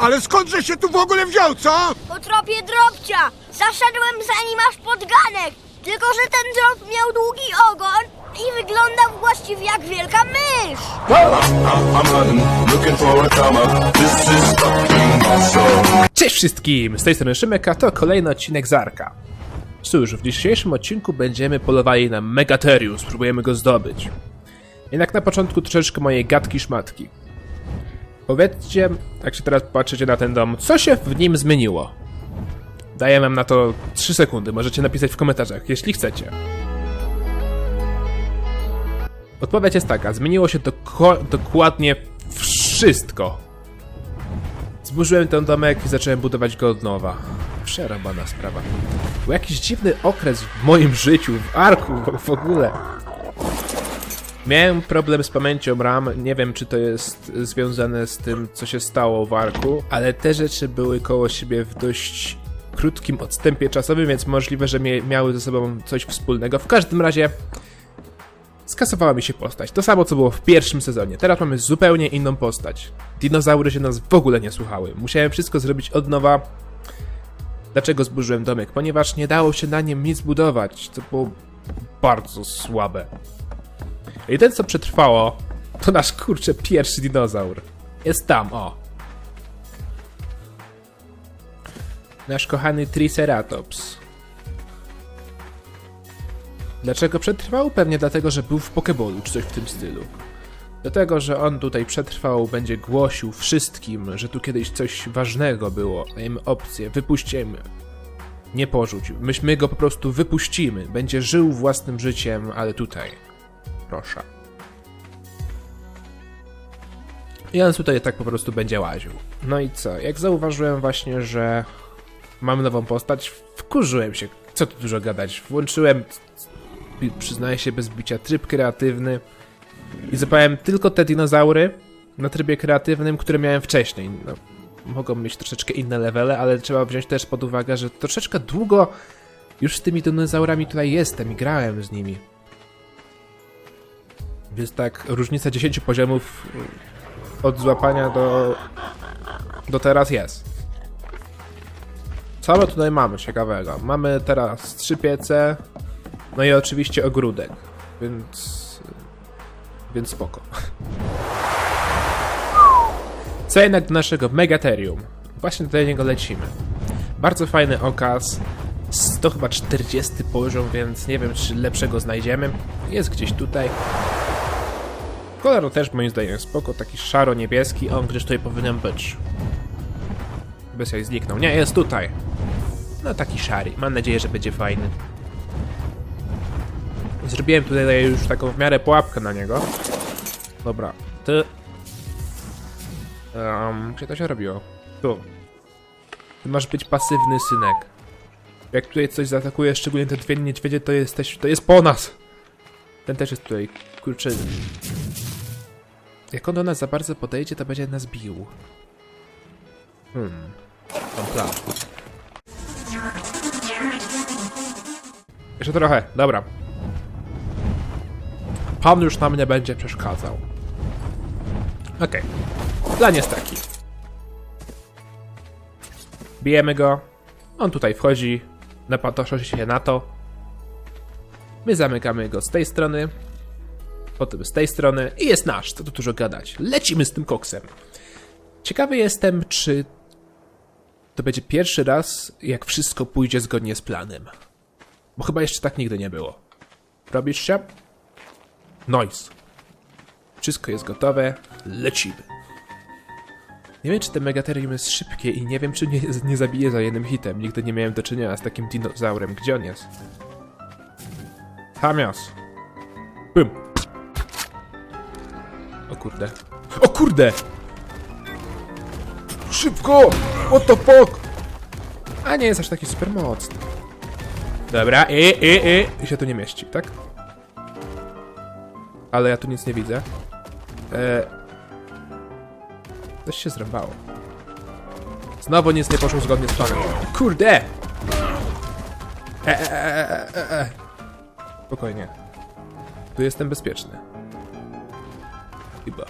Ale skądże się tu w ogóle wziął, co? Po tropie drobcia! Zaszedłem zanim aż pod ganek! Tylko, że ten drop miał długi ogon i wyglądał właściwie jak wielka mysz! Cześć wszystkim! Z tej strony Szymek, a to kolejny odcinek Zarka. Cóż, w dzisiejszym odcinku będziemy polowali na Megaterium, spróbujemy go zdobyć. Jednak na początku troszeczkę mojej gadki szmatki. Powiedzcie, jak się teraz patrzycie na ten dom, co się w nim zmieniło? Daję wam na to 3 sekundy, możecie napisać w komentarzach, jeśli chcecie. Odpowiedź jest taka, zmieniło się doko- dokładnie wszystko. Zburzyłem ten domek i zacząłem budować go od nowa. Przerobana sprawa. Był jakiś dziwny okres w moim życiu, w arku w- ogóle. Miałem problem z pamięcią RAM, nie wiem czy to jest związane z tym, co się stało w arku, ale te rzeczy były koło siebie w dość krótkim odstępie czasowym, więc możliwe, że miały ze sobą coś wspólnego. W każdym razie skasowała mi się postać. To samo co było w pierwszym sezonie. Teraz mamy zupełnie inną postać. Dinozaury się nas w ogóle nie słuchały. Musiałem wszystko zrobić od nowa. Dlaczego zburzyłem domek? Ponieważ nie dało się na nim nic budować. To było bardzo słabe. Ten co przetrwało, to nasz kurczę pierwszy dinozaur. Jest tam, o. Nasz kochany Triceratops. Dlaczego przetrwał? Pewnie dlatego, że był w Pokeballu, czy coś w tym stylu. Dlatego, że on tutaj przetrwał, będzie głosił wszystkim, że tu kiedyś coś ważnego było. Dajemy opcję, wypuścimy. Nie porzuć. Myśmy go po prostu wypuścimy. Będzie żył własnym życiem, ale tutaj. Proszę. I on tutaj tak po prostu będzie łaził. No i co? Jak zauważyłem właśnie, że mam nową postać, wkurzyłem się. Co tu dużo gadać. Włączyłem przyznaję się bez bicia, tryb kreatywny i zapałem tylko te dinozaury na trybie kreatywnym, które miałem wcześniej. No, mogą mieć troszeczkę inne levele, ale trzeba wziąć też pod uwagę, że troszeczkę długo już z tymi dinozaurami tutaj jestem i grałem z nimi. Więc tak, różnica 10 poziomów od złapania do, do teraz jest. Co my tutaj mamy ciekawego? Mamy teraz trzy piece, no i oczywiście ogródek, więc... więc spoko. Co jednak do naszego Megaterium. Właśnie do niego lecimy. Bardzo fajny okaz. To chyba 40 poziom, więc nie wiem czy lepszego znajdziemy. Jest gdzieś tutaj. Kolor też moim zdaniem spoko, taki szaro-niebieski. On gdzieś tutaj powinien być. Bez jak zniknął. Nie, jest tutaj. No taki szary. Mam nadzieję, że będzie fajny. Zrobiłem tutaj już taką w miarę pułapkę na niego. Dobra, ty... Um, gdzie to się robiło? Tu. Ty masz być pasywny synek. Jak tutaj coś zaatakuje, szczególnie te dwie niedźwiedzie, to jesteś... to jest po nas! Ten też jest tutaj, kurczę... Jak on do nas za bardzo podejdzie, to będzie nas bił. Hmm... Mam plan. Jeszcze trochę, dobra. Pan już nam nie będzie przeszkadzał. Okej. Plan jest taki. Bijemy go. On tutaj wchodzi. Napatoszy się na to. My zamykamy go z tej strony. Potem z tej strony. I jest nasz. Co tu dużo gadać. Lecimy z tym koksem. Ciekawy jestem, czy to będzie pierwszy raz, jak wszystko pójdzie zgodnie z planem. Bo chyba jeszcze tak nigdy nie było. Robisz się? Noise. Wszystko jest gotowe. Lecimy. Nie wiem, czy ten Megaterium jest szybkie i nie wiem, czy nie, nie zabije za jednym hitem. Nigdy nie miałem do czynienia z takim dinozaurem. Gdzie on jest? Hamios. Bum. Kurde. O kurde! Szybko! What the fuck? A nie jest aż taki super mocny. Dobra, i, i, i. I się tu nie mieści, tak? Ale ja tu nic nie widzę. E... Coś się zrąbało. Znowu nic nie poszło zgodnie z planem. Kurde! E, e, e, e, e, e. Spokojnie. Tu jestem bezpieczny. Chyba.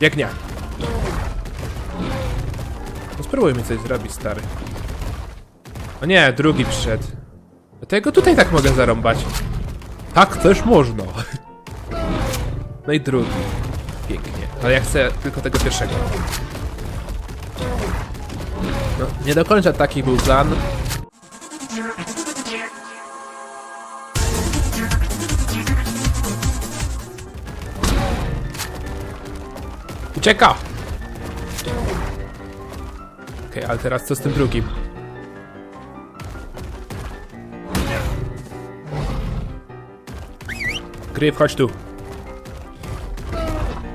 Jak nie. Spróbuj mi coś zrobić, stary. O nie, drugi przyszedł. Dlatego tutaj tak mogę zarąbać. Tak też można. No i drugi. Pięknie. Ale ja chcę tylko tego pierwszego. No, nie do końca taki był plan. Ucieka! Okej, ale teraz co z tym drugim? Gryf, chodź tu.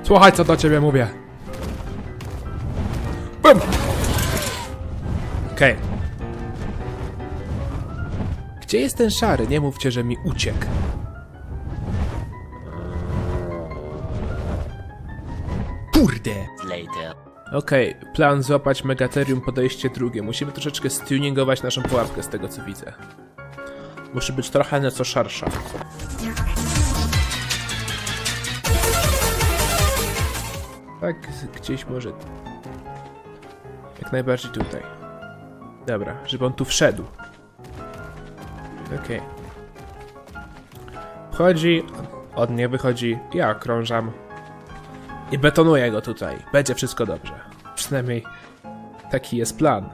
Słuchaj, co do ciebie mówię. Bum! Okej. Gdzie jest ten szary? Nie mówcie, że mi uciekł. Kurde! Okej, plan złapać Megaterium, podejście drugie. Musimy troszeczkę stuningować naszą pułapkę z tego co widzę. Musi być trochę nieco szersza. Tak, gdzieś może. Jak najbardziej tutaj. Dobra, żeby on tu wszedł. Okej. Wchodzi, od nie wychodzi, ja okrążam. I betonuję go tutaj. Będzie wszystko dobrze. Przynajmniej taki jest plan.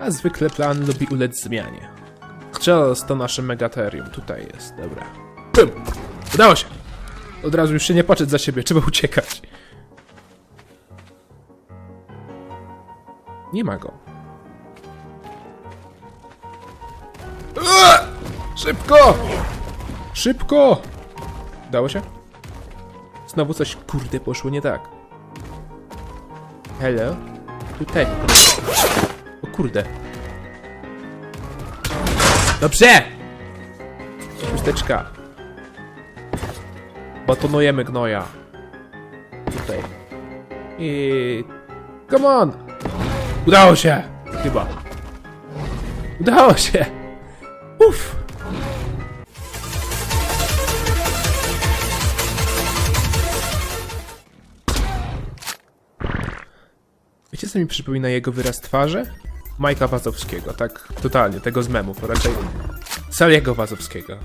A zwykle plan lubi ulec zmianie. Chciałos to nasze megaterium. Tutaj jest, dobra. Bum! Udało się! Od razu już się nie patrzeć za siebie, trzeba uciekać. Nie ma go. Szybko! Szybko! Udało się? Znowu coś kurde poszło nie tak. Hello? Tutaj. O kurde. Dobrze! Chusteczka. Batonujemy gnoja. Tutaj. I... Come on! Udało się! Chyba. Udało się! Wiecie co mi przypomina jego wyraz twarzy? Majka Wazowskiego, tak totalnie, tego z memów, a raczej Saliego Wazowskiego.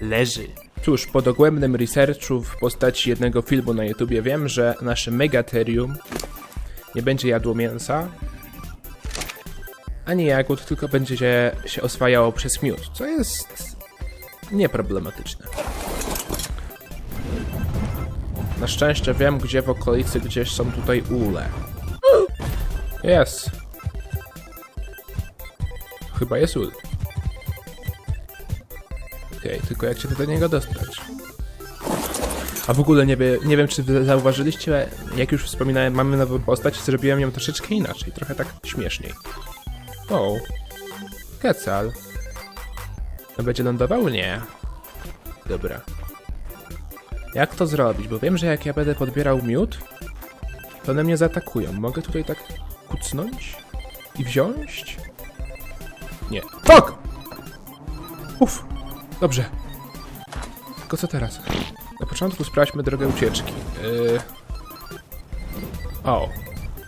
Leży. Cóż, po dogłębnym researchu w postaci jednego filmu na YouTubie wiem, że nasze Megaterium nie będzie jadło mięsa, ani jagód, tylko będzie się, się oswajało przez miód, co jest nieproblematyczne. Na szczęście wiem, gdzie w okolicy gdzieś są tutaj ule. Jest. Chyba jest ul. Okej, tylko jak się do niego dostać? A w ogóle nie, nie wiem, czy zauważyliście, jak już wspominałem, mamy nową postać i zrobiłem ją troszeczkę inaczej, trochę tak śmieszniej. O. No będzie lądował? Nie. Dobra. Jak to zrobić? Bo wiem, że jak ja będę podbierał miód, to one mnie zaatakują. Mogę tutaj tak kucnąć? I wziąć? Nie. Fuck! Uff. Dobrze. Tylko co teraz? Na początku sprawdźmy drogę ucieczki. Yy... O.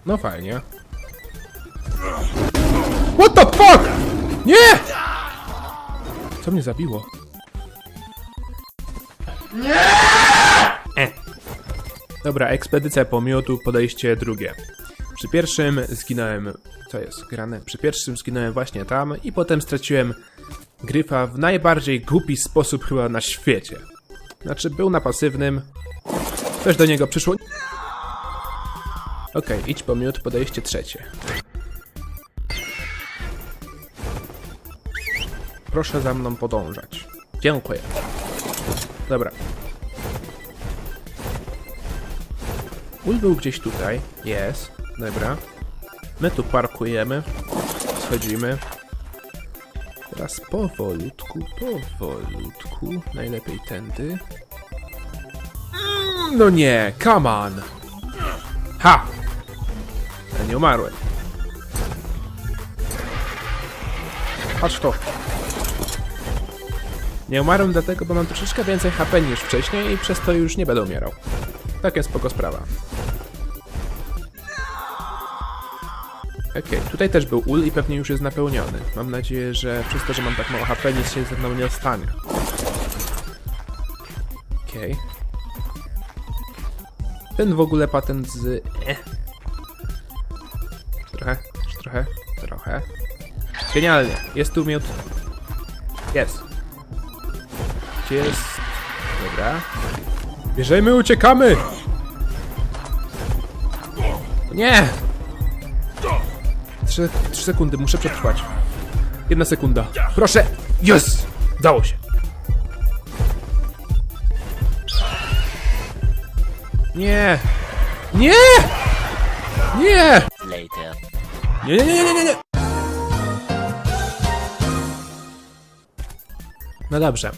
No fajnie. What the fuck? Nie! Co mnie zabiło? E. Dobra, ekspedycja po miotu, podejście drugie. Przy pierwszym zginąłem. Co jest grane? Przy pierwszym zginąłem właśnie tam i potem straciłem gryfa w najbardziej głupi sposób chyba na świecie. Znaczy, był na pasywnym. Coś do niego przyszło. Okej, idź po miód, podejście trzecie. Proszę za mną podążać. Dziękuję. Dobra. Ul był gdzieś tutaj. Jest. Dobra. My tu parkujemy. Schodzimy. Teraz powolutku, powolutku. Najlepiej tędy. Mm, No nie, come on! Ha! Ja nie umarłem. Patrz to. Nie umarłem dlatego, bo mam troszeczkę więcej HP niż wcześniej i przez to już nie będę umierał. Takie spoko sprawa. Okej, tutaj też był ul i pewnie już jest napełniony. Mam nadzieję, że przez to, że mam tak mało HP, nic się ze mną nie stanie. Okej. Ten w ogóle patent z... Eh. Trochę, trochę, trochę. Genialnie, jest tu miód. Jest. Gdzie jest... Dobra. Bierzemy, uciekamy! Nie! Trzy, trzy sekundy, muszę przetrwać. Jedna sekunda. Proszę! Jest! Dało się. Nie! Nie! Nie! Later. Nie, nie, nie, nie, nie, nie! No dobrze.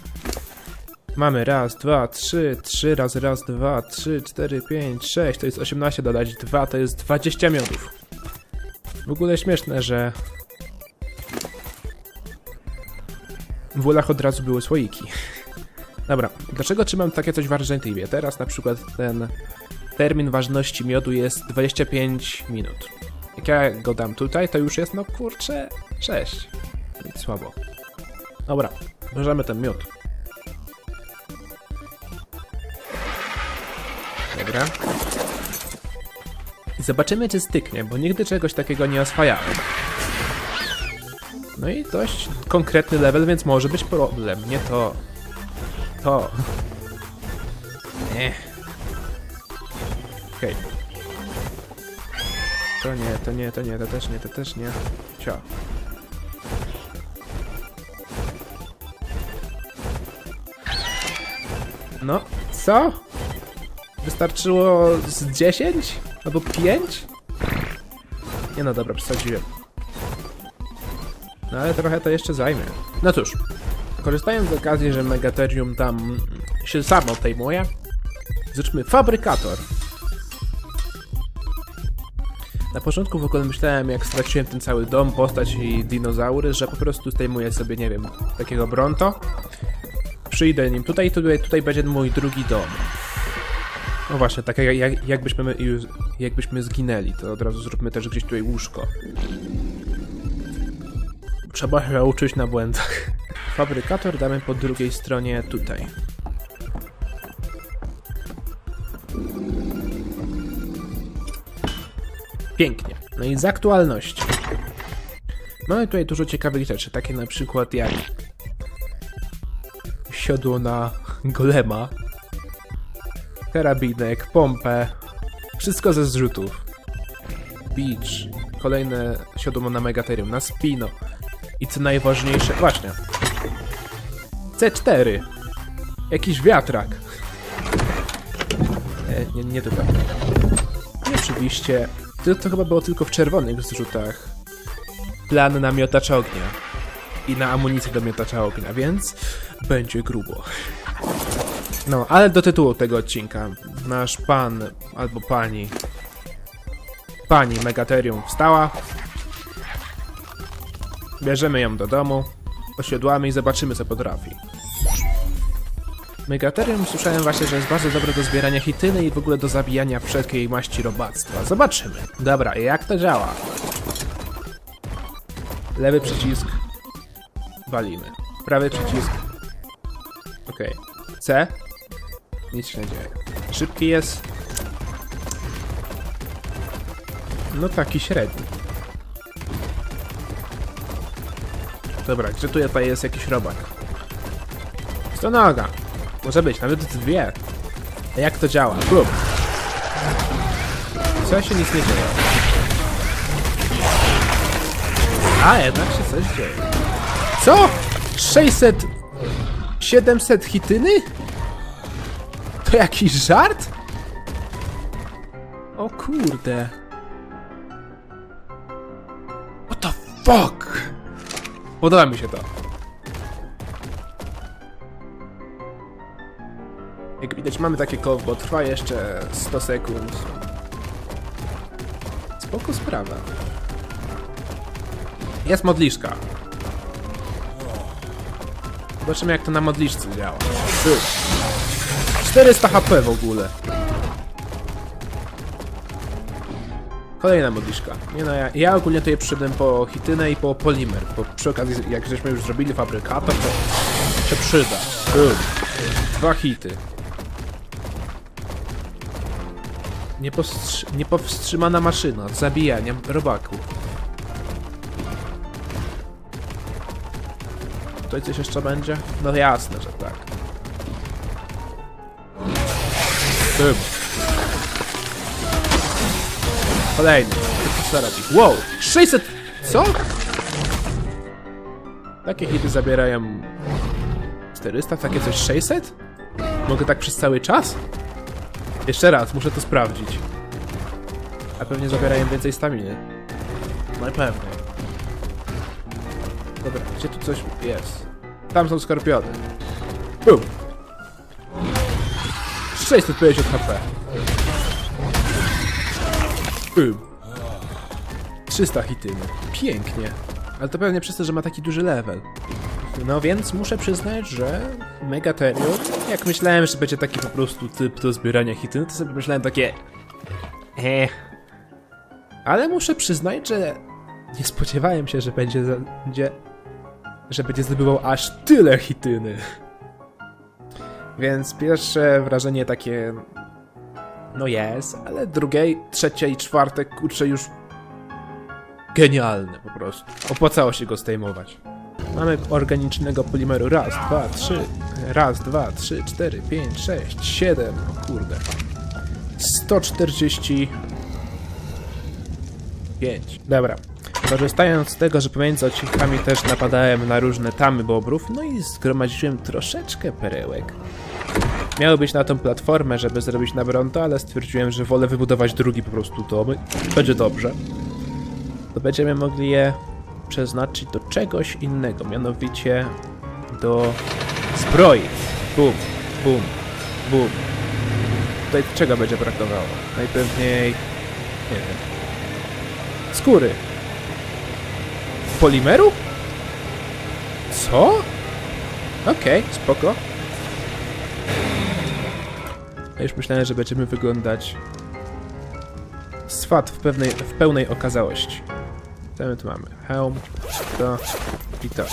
Mamy raz, dwa, trzy, trzy razy raz, dwa, trzy, cztery, pięć, sześć, to jest 18, dodać dwa, to jest 20 miodów. W ogóle śmieszne, że... W ulach od razu były słoiki. Dobra, dlaczego trzymam takie coś w Argentynie? Teraz na przykład ten termin ważności miodu jest 25 minut. Jak ja go dam tutaj, to już jest, no kurczę, 6. Nic słabo. Dobra, bierzemy ten miód. Dobra. Zobaczymy, czy styknie, bo nigdy czegoś takiego nie oswajałem. No i dość konkretny level, więc może być problem. Nie to. To. Nie. Okej. To nie, to nie, to nie, to też nie, to też nie. Cio. No, co? Wystarczyło z 10? Albo 5? Nie no, dobra, przesadziłem. No ale trochę to jeszcze zajmie. No cóż, korzystając z okazji, że Megatherium tam się samo odejmuje, zróbmy fabrykator. Na początku w ogóle myślałem, jak straciłem ten cały dom, postać i dinozaury, że po prostu zdejmuję sobie, nie wiem, takiego Bronto. Przyjdę nim tutaj, tutaj, tutaj będzie mój drugi dom. No właśnie, tak jak, jak, jakbyśmy, my jakbyśmy zginęli, to od razu zróbmy też gdzieś tutaj łóżko. Trzeba się uczyć na błędach. Fabrykator damy po drugiej stronie tutaj. Pięknie. No i z aktualności. Mamy tutaj dużo ciekawych rzeczy, takie na przykład jak siodło na golema, karabinek, pompę, wszystko ze zrzutów. Beach, kolejne siodło na Megatherium, na Spino i co najważniejsze, właśnie, C4, jakiś wiatrak. E, nie, nie tutaj. I oczywiście, to, to chyba było tylko w czerwonych zrzutach, plan na miotacz ognia i na amunicję do miotacza ognia, więc będzie grubo. No, ale do tytułu tego odcinka. Nasz pan albo pani. Pani Megatherium wstała. Bierzemy ją do domu, osiodłamy i zobaczymy co potrafi. Megatherium słyszałem właśnie, że jest bardzo dobre do zbierania hityny i w ogóle do zabijania wszelkiej maści robactwa. Zobaczymy. Dobra, jak to działa? Lewy przycisk. Walimy. Prawy przycisk. Okej. C. Nic się nie dzieje. Szybki jest. No taki średni. Dobra, gdzie tu jest jakiś robak? To noga. Może być, nawet dwie. A jak to działa? Prób. Co się nic nie dzieje? A, jednak się coś dzieje. Co? 600... 700 hityny? To jakiś żart? O kurde. What the fuck? Podoba mi się to. Jak widać mamy takie koło, trwa jeszcze 100 sekund. Spoko sprawa. Jest modliszka. Zobaczymy jak to na modliszce działa. Ty. 400 HP w ogóle. Kolejna modliszka. Nie no, ja, ja ogólnie tutaj przyszedłem po hitynę i po polimer, bo przy okazji, jak żeśmy już zrobili fabrykator, to się przyda. Dwa hity. Niepowstrzy- niepowstrzymana maszyna zabijania robaków. Tutaj coś jeszcze będzie? No jasne, że tak. Tym. Kolejny. Robi? Wow! 600... Co? Takie hity zabierają... 400? Takie coś 600? Mogę tak przez cały czas? Jeszcze raz, muszę to sprawdzić. A pewnie zabierają więcej staminy. Najpewniej. Dobra, gdzie tu coś jest? Tam są skorpiony. Bum. 650 HP. Bum. 300 hityny. Pięknie. Ale to pewnie przez to, że ma taki duży level. No więc muszę przyznać, że Megaterium, jak myślałem, że będzie taki po prostu typ do zbierania hityn, to sobie myślałem takie... Eh. Ale muszę przyznać, że nie spodziewałem się, że będzie, będzie że będzie zdobywał aż tyle hityny. Więc pierwsze wrażenie takie. No jest, ale drugie, trzecie i czwarte, kurczę, już. Genialne po prostu. Opłacało się go zdejmować. Mamy organicznego polimeru. Raz, dwa, trzy. Raz, dwa, trzy, cztery, pięć, sześć, siedem. O kurde. 140. 5. Dobra. Korzystając z tego, że pomiędzy odcinkami też napadałem na różne tamy bobrów, no i zgromadziłem troszeczkę perełek. Miały być na tą platformę, żeby zrobić na Bronto, ale stwierdziłem, że wolę wybudować drugi po prostu dom. Będzie dobrze. To będziemy mogli je przeznaczyć do czegoś innego, mianowicie do zbroi. Bum, bum, bum. Tutaj czego będzie brakowało? Najpewniej... nie wiem. Skóry. Polimeru? Co? Okej, spoko. Ja już myślałem, że będziemy wyglądać swat w, pewnej, w pełnej okazałości. Co my tu mamy? Hełm, to i to.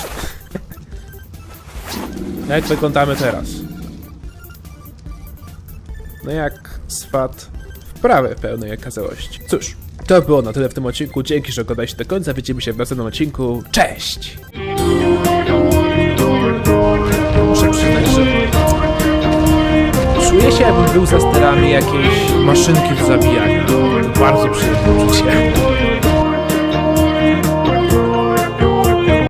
Jak wyglądamy teraz? No jak swat w prawej pełnej okazałości. Cóż, to było na tyle w tym odcinku. Dzięki, że oglądaliście do końca. Widzimy się w następnym odcinku. Cześć! Czuję się jakbym był za sterami jakiejś maszynki do zabijania. Bardzo przyjemne uczucie.